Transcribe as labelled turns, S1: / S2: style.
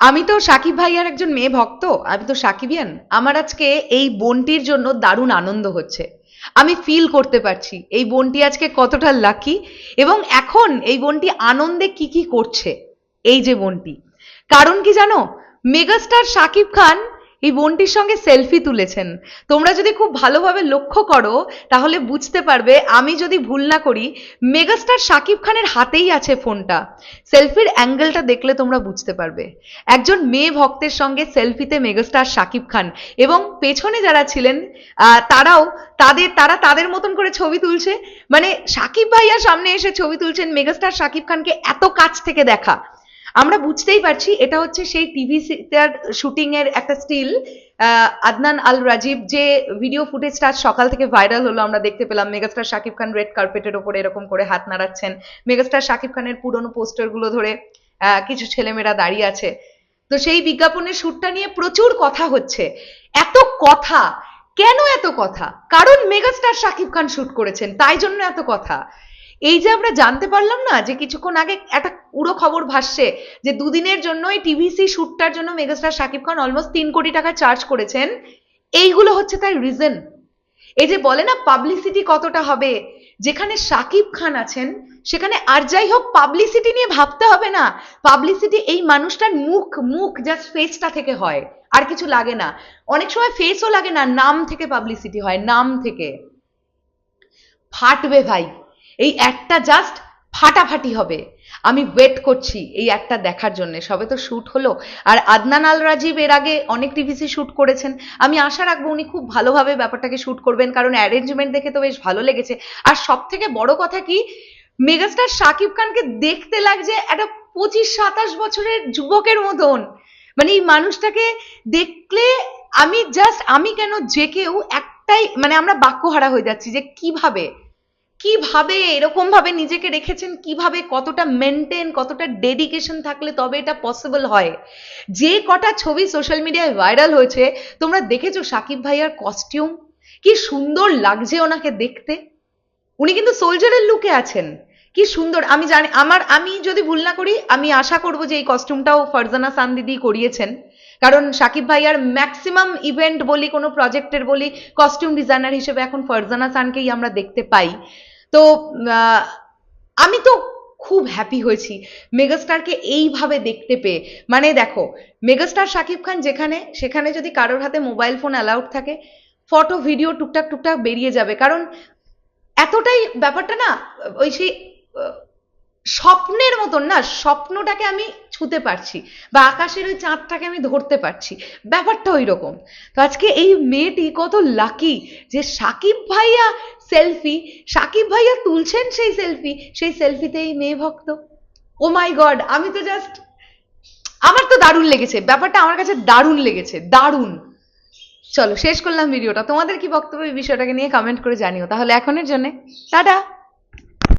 S1: আমি তো সাকিব ভাইয়ার একজন মেয়ে ভক্ত, আমি তো সাকিবিয়ান। আমার আজকে এই বোনটির জন্য দারুণ আনন্দ হচ্ছে। আমি ফিল করতে পারছি, এই বোনটি আজকে কতটা লাকি এবং এখন এই বোনটি আনন্দে কি কি করছে, এই যে বোনটি। কারণ কি জানো? মেগাস্টার সাকিব খান এই বোনটির সঙ্গে সেলফি তুলেছেন। তোমরা যদি খুব ভালোভাবে লক্ষ্য করো, তাহলে বুঝতে পারবে আমি যদি ভুল না করি, মেগাস্টার শাকিব খানের হাতেই আছে ফোনটা। সেলফির অ্যাঙ্গেলটা দেখলে তোমরা বুঝতে পারবে। একজন মেয়ে ভক্তের সঙ্গে সেলফিতে মেগাস্টার শাকিব খান এবং পেছনে যারা ছিলেন তারাও তাদের, তারা তাদের মতন করে ছবি তুলছে। মানে শাকিব ভাইয়া সামনে এসে ছবি তুলছেন, মেগাস্টার শাকিব খানকে এত কাছ থেকে দেখা। আমরা বুঝতেই পারছি, এটা হচ্ছে সেই টিভি শুটিং এর একটা স্টিল আদনান আল রাজীব যে ভিডিও ফুটেজটা আজ সকাল থেকে ভাইরাল হলো, আমরা দেখতে পেলাম। মেগাস্টার শাকিব খান রেড কার্পেটের ওপরে এরকম করে হাত নাড়াচ্ছেন। মেগাস্টার শাকিব খানের পুরনো পোস্টারগুলো ধরে কিছু ছেলেমেয়েরা দাঁড়িয়ে আছে। তো সেই বিজ্ঞাপনের শ্যুটটা নিয়ে প্রচুর কথা হচ্ছে। এত কথা! কেন এত কথা? কারণ মেগাস্টার শাকিব খান শুট করেছেন, তাই জন্য এত কথা। এই যে আমরা জানতে পারলাম না যে কিছুক্ষণ আগে একটা পুরো খবর ভাসছে যে দুদিনের জন্য এই টিভিসি শ্যুটটার জন্য মেগাস্টার শাকিব খান অলমোস্ট তিন কোটি টাকা চার্জ করেছেন। এইগুলো হচ্ছে তার রিজন এই যে বলে না পাবলিসিটি কতটা হবে, যেখানে শাকিব খান আছেন, সেখানে আর যাই হোক পাবলিসিটি নিয়ে ভাবতে হবে না। পাবলিসিটি এই মানুষটার মুখ মুখ জাস্ট ফেসটা থেকে হয়, আর কিছু লাগে না। অনেক সময় ফেসও লাগে না, নাম থেকে পাবলিসিটি হয়, নাম থেকে। ফাটবে ভাই। এই একটা জাস্ট ফাটাফাটি হবে। আমি ওয়েট করছি এই একটা দেখার জন্য। সবে তো শ্যুট হলো। আর আদনান আল রাজীব এর আগে অনেক টিভিসি শ্যুট করেছেন। আমি আশা রাখব উনি খুব ভালোভাবে ব্যাপারটাকে শ্যুট করবেন, কারণ অ্যারেঞ্জমেন্ট দেখে তো বেশ ভালো লেগেছে। আর সব থেকে বড় কথা কি, মেগাস্টার শাকিব খানকে দেখতে লাগছে একটা পঁচিশ সাতাশ বছরের যুবকের মতন। মানে এই মানুষটাকে দেখলে আমি জাস্ট আমি কেন যে কেউ একটাই মানে আমরা বাক্যহারা হয়ে যাচ্ছি যে কীভাবে কীভাবে এরকম ভাবে নিজেকে রেখেছেন, কীভাবে কতটা মেনটেন কতটা ডেডিকেশন থাকলে তবে এটা পসিবল হয়? যে কটা ছবি সোশ্যাল মিডিয়ায় ভাইরাল হয়েছে, তোমরা দেখেছ সাকিব ভাইয়ার কস্টিউম কি সুন্দর লাগছে ওনাকে দেখতে? উনি কিন্তু সোলজারের লুকে আছেন। কি সুন্দর, আমি জানি, আমার, আমি যদি ভুল না করি, আমি আশা করব যে এই কস্টিউমটাও ফারজানা সান দিদি করিয়েছেন। কারণ সাকিব ভাইয়ার ম্যাক্সিমাম ইভেন্ট বলি, কোনো প্রজেক্টের বলি কস্টিউম ডিজাইনার হিসেবে এখন ফারজানা সানকেই আমরা দেখতে পাই। তো আমি তো খুব হ্যাপি হয়েছি। মেগাস্টারকে এইভাবে দেখতে পেয়ে। মানে দেখো মেগাস্টার শাকিব খান যেখানে, সেখানে যদি কারোর হাতে মোবাইল ফোন অ্যালাউড থাকে ফটো ভিডিও টুকটাক টুকটাক বেরিয়ে যাবে। কারণ, এতটাই ব্যাপারটা না, ওই সেই স্বপ্নের মতন না, স্বপ্নটাকে আমি ছুতে পারছি বা আকাশের ওই চাঁদটাকে আমি ধরতে পারছি। ব্যাপারটা ওই রকম তো আজকে এই মেয়েটি কত লাকি যে সাকিব ভাইয়া সেলফি সাকিব ভাইয়া তুলছেন সেই সেলফি সেই সেলফিতে এই মেয়ে ভক্ত। ও মাই গড আমি তো জাস্ট আমার তো দারুণ লেগেছে। ব্যাপারটা আমার কাছে দারুণ লেগেছে, দারুণ। চলো, শেষ করলাম ভিডিওটা তোমাদের কি বক্তব্য এই বিষয়টাকে নিয়ে কমেন্ট করে জানিও। তাহলে এখনের জন্যে, টাটা।